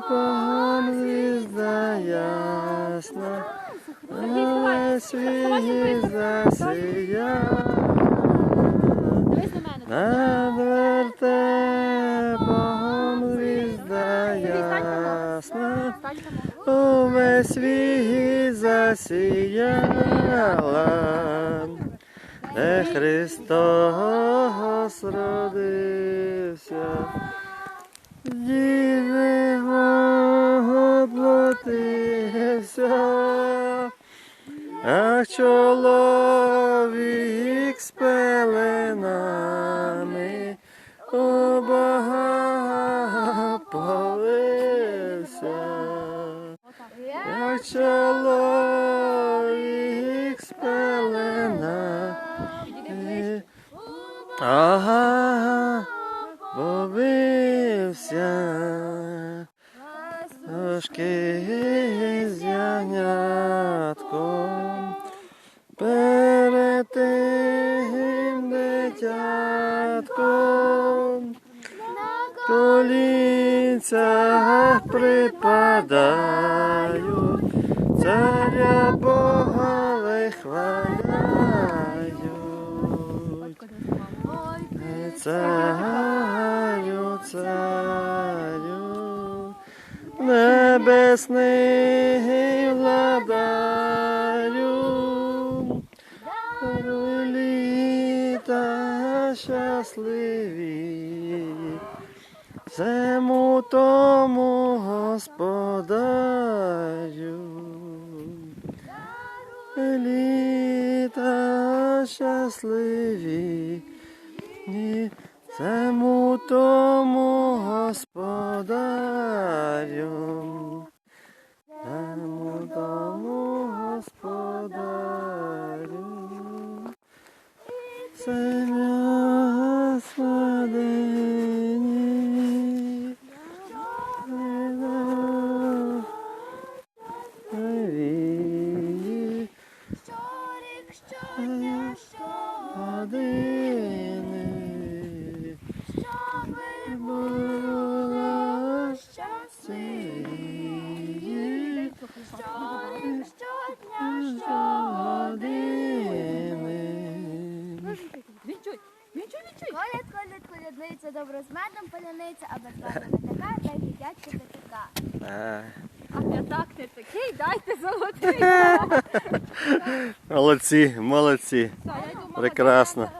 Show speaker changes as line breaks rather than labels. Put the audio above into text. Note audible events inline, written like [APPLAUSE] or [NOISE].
погон звізда ясна, але світ засія. Над богом звізда ясна, увесь світ засіяла, де Христос родив. Діви воплотився, а чоловік з пеленами обага полився. Як чоловік з пеленами ага, побився. Трошки з ягнятком перед тим дитятком колінця припадають, царя Бога вихваляють. Царю, царю, небесний владарю, даруй літа щасливі, всему тому господарю. Літа щасливі, цьому тому господарю. Сем'я свадині. Вії.
Щорик, щодня, щогодини, коляд, добре з медом поляниця, а без меду не така, та й дитячка не така.
А,
п'ятак так не такий, дайте золотий. [LAUGHS]
Молодці, молодці. Прекрасно.